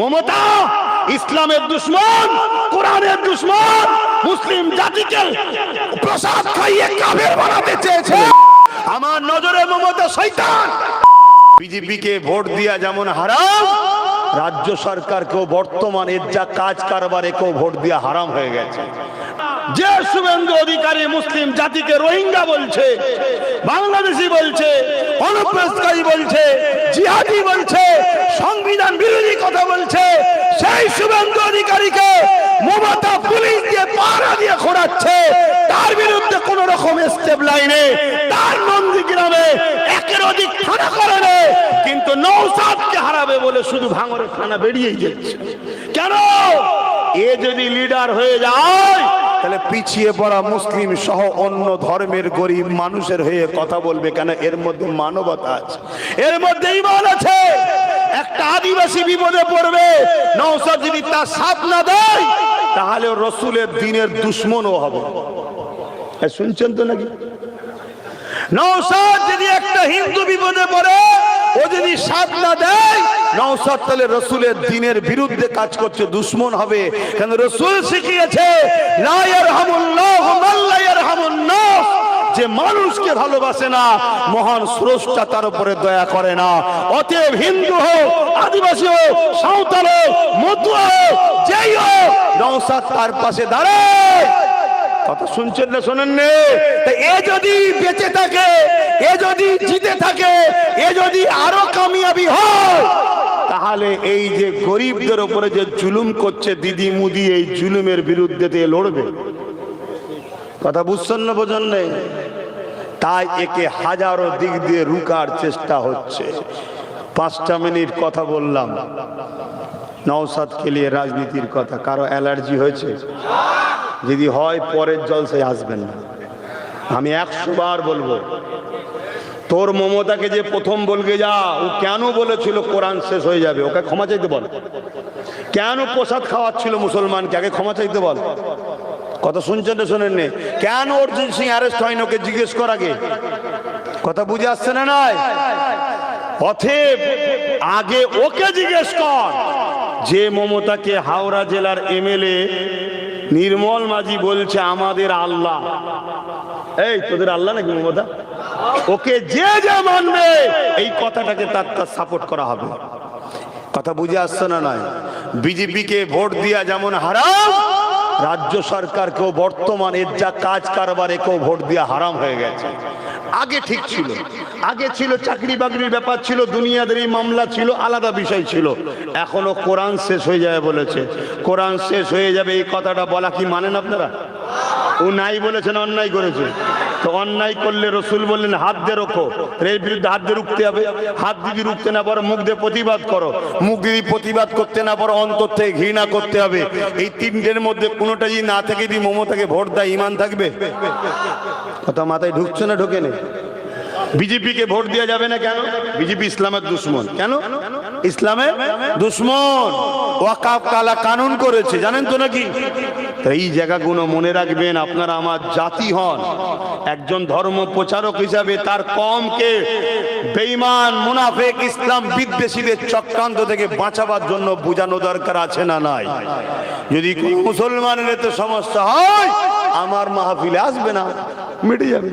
মমতা, ইসলামের দুশ্মন, কোরআনের দুশ্মন, মুসলিম জাতিকে প্রসাদ খাইয়ে কাফের বানাতে চেয়েছে। আমার নজরে মমতা শৈতান বিজেপিকে ভোট দিয়া যেমন হারাম, রাজ্য সরকারকেও বর্তমান এর যা কাজ কারবারে কেউ ভোট দিয়া হারাম হয়ে গেছে। যে শুভেন্দু অধিকারী মুসলিম জাতিকে রোহিঙ্গা বলছে, বাংলাদেশি বলছে অনুপ্রবেশকারী বলছে, জিহাদি বলছে, সংবিধান বিরোধী কথা বলছে, সেই শুভেন্দু অধিকারীকে মমতা পুলিশ দিয়ে পাহারা দিয়ে খোঁড়াচ্ছে তার বিরুদ্ধে কোন রকম স্টেপ লাইনে, তার নন্দীগ্রামে একের অধিক থানা করে। কিন্তু নৌসাদকে হারাবে বলে শুধু ভাঙরের থানা বেরিয়েই যাচ্ছে কেন এ যদি লিডার হয়ে যায় তাহলে পিছিয়ে পড়া মুসলিম সহ অন্য ধর্মের গরিব মানুষের হয়ে কথা বলবে কেন? এর মধ্যে মানবতা আছে। এর মধ্যে ইমান আছে। একটা আদিবাসী বিপদে পড়বে নৌসাদ যদি তার সাথ না দেয়, তাহলে রসুলের দিনের দুশ্মনও হবে। শুনছেন তো নাকি? নৌসাদ যদি একটা হিন্দু বিপদে পড়ে ও যদি সাথ না দেয় নৌসাদ তাহলে রসুলের দিনের বিরুদ্ধে কাজ করছে, দুশ্মন হবে। কেন রসুল শিখিয়েছে। যে মানুষকে ভালোবাসে না, মহান স্রষ্টা তার উপরে দয়া করে না। অতএব হিন্দু হোক, আদিবাসী হোক, সাঁওতাল হোক মতুয়া হোক, যেই হোক নৌসাদ তার পাশে দাঁড়ায়। কথা শুনছেন না শোনেন নে এ যদি বেঁচে থাকে, এ যদি জিতে থাকে যদি আরও কামিয়াবি হয়, তাহলে এই যে গরিবদের উপরে যে জুলুম করছে দিদি মুদি এই জুলুমের বিরুদ্ধে দিয়ে লড়বে। কথা বুঝছেন না বোঝেন নেই? তাই একে হাজারো দিক দিয়ে রুকার চেষ্টা হচ্ছে। পাঁচটা মিনিট কথা বললাম। নওসাদ খেলিয়ে রাজনীতির কথা, কারও অ্যালার্জি হয়েছে? যদি হয়, পরের জলসায় আসবেন না। আমি একশো বার বলব তোর মমতাকে যে প্রথম বলকে যা, ও কেন বলেছিল কোরআন শেষ হয়ে যাবে? ওকে ক্ষমা চাইতে বল। কেন প্রসাদ খাওয়াচ্ছিল মুসলমানকে? আগে ক্ষমা চাইতে বল। কথা শুনছেন না শোনেন নে? কেন অর্জুন সিং অ্যারেস্ট হয়নি ওকে জিজ্ঞেস কর আগে? কথা বুঝে আসছে না নাই? অথেব আগে ওকে জিজ্ঞেস কর। যে মমতাকে হাওড়া জেলার এমএলএ নির্মল মাঝি বলছে আমাদের আল্লাহ। এই, তোদের আল্লাহ নাকি মমতা? ওকে যে যে মানবে, এই কথাটাকে তার তার সাপোর্ট করা হবে। কথা বুঝে আসছে না নয়? বিজেপিকে ভোট দিয়া যেমন হারাম, রাজ্য সরকারকেও বর্তমান এর যা কাজ কারবারে কেউ ভোট দিয়া হারাম হয়ে গেছে। আগে ঠিক ছিল। আগে ছিল চাকরি বাকরির ব্যাপার ছিল, দুনিয়াদারি মামলা ছিল, আলাদা বিষয় ছিল। এখনও কোরআন শেষ হয়ে যাবে বলেছে। কোরআন শেষ হয়ে যাবে, এই কথাটা বলা কি মানেন আপনারা? ও নাই বলেছেন, অন্যায় করেছে। তো অন্যায় করলে রসুল বললেন, হাত দিয়ে রোখো। এর বিরুদ্ধে হাত দিয়ে রুখতে হবে। হাত যদি রুখতে না পারো, মুখ দিয়ে প্রতিবাদ করো। মুখ যদি প্রতিবাদ করতে না পারো, অন্তর থেকে ঘৃণা করতে হবে। এই তিনটের মধ্যে কোনোটা যদি না থেকে, যদি মমতাকে ভোট দেয়, ইমান থাকবে? কথা মাথায় ঢুকছে না ঢোকে নেই বিজেপিকে ভোট দেওয়া যাবে না কেন? বিজেপি ইসলামের দুশ্মন। কেন? ইসলামের দুশ্মন। ওয়াকাফ কালা কানুন করেছে, জানেন তো নাকি? তো এই জায়গাগুলো মনে রাখবেন, আপনারা আমার জাতি হন। একজন ধর্ম প্রচারক হিসাবে তার কমকে বেঈমান, মুনাফেক, ইসলাম বিদ্বেষীদের চক্রান্ত থেকে বাঁচাবার জন্য বোঝানো দরকার আছে না নাই? যদি মুসলমানের এতে সমস্যা হয়, আমার মাহফিলে আসবে না, মিটে যাবে।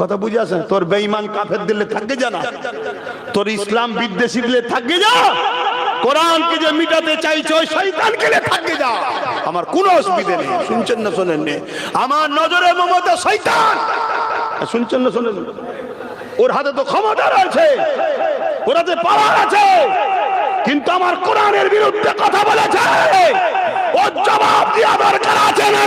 কথা বুঝে আসেন? তোর বেঈমান কাফের দিলে থাকবে জানা তোর ইসলাম বিদ্বেষী দিলে থাকবে যা? কোরআনকে যে মিটাতে চাইছো দিলে থাকবে যা আমার কোনো অসুবিধে নেই। শুনছেন না শোনেন নে? আমার নজরে মমতা শয়তান। শুনছেন না শোনেন ওর হাতে তো ক্ষমতা রয়েছে ওর হাতে পাওয়ার আছে। কিন্তু আমার কোরআনের বিরুদ্ধে কথা বলেছে। ওর জবাব দেওয়া দরকার আছে না?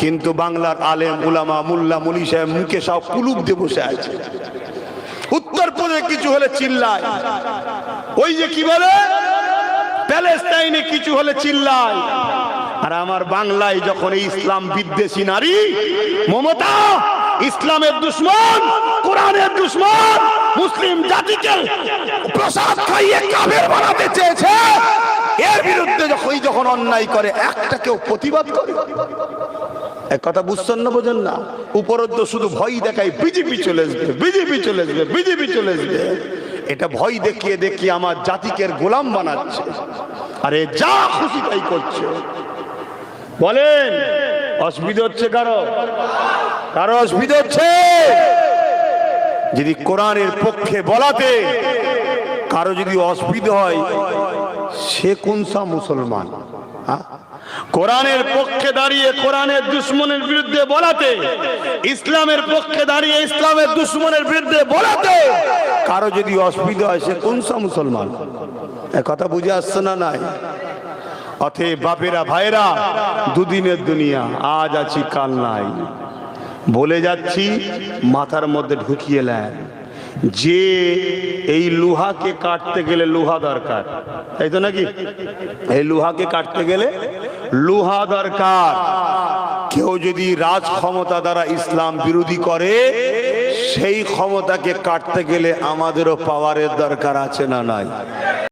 কিন্তু বাংলার আলেম, উলামা, মুল্লা মুলি সাহেব মুখে সব কুলুপ দিয়ে বসে আছে। উত্তর প্রদেশে কিছু হলে চিল্লায়। ওই যে কি বলে? প্যালেস্তাইনে কিছু হলে চিল্লায়। আর আমার বাংলায় যখন ইসলাম বিদ্বেষী নারী, মমতা, ইসলামের দুশ্মন, কোরআনের দুশ্মন, মুসলিম জাতিকে প্রসাদ খাইয়ে কাফের বানাতে চেয়েছে, এর বিরুদ্ধে যখন যখন অন্যায় করে, একটা কেউ প্রতিবাদ করে। এক কথা বুঝছেন না বোঝেন না? উপরন্ত শুধু ভয় দেখায় বিজেপি চলে আসবে, বিজেপি চলে আসবে, বিজেপি চলে আসবে। এটা ভয় দেখিয়ে দেখিয়ে আমার জাতিকে গোলাম বানাচ্ছে। আরে যা খুশি তাই করছে। বলেন, অসুবিধা হচ্ছে কারও? কারও অসুবিধা হচ্ছে? যদি কোরআনের পক্ষে বলাতে কারও যদি অসুবিধা হয়, সে কোনসা মুসলমান? হ্যাঁ? কোরআনের পক্ষে দাঁড়িয়ে, কোরআনের দুশ্মনের বিরুদ্ধে বলাতে, ইসলামের পক্ষে দাঁড়িয়ে ইসলামের দুশ্মনের বিরুদ্ধে বলাতে, কারও যদি অসুবিধা হয়, সে কোনসা মুসলমান? কথা বুঝে আসছে না নাই? অতএব বাপেরা ভাইরা দুদিনের দুনিয়া, আজ আছি, কাল নাই। বলে যাচ্ছি, মাথার মধ্যে ঢুকিয়ে নেন। যে এই লোহাকে কাটতে গেলে লোহা দরকার। তাই তো নাকি? এই লোহাকে কাটতে গেলে লোহা দরকার। কেউ যদি রাজ ক্ষমতা দ্বারা ইসলাম বিরোধী করে, সেই ক্ষমতাকে কাটতে গেলে আমাদেরও পাওয়ারের দরকার আছে না নাই?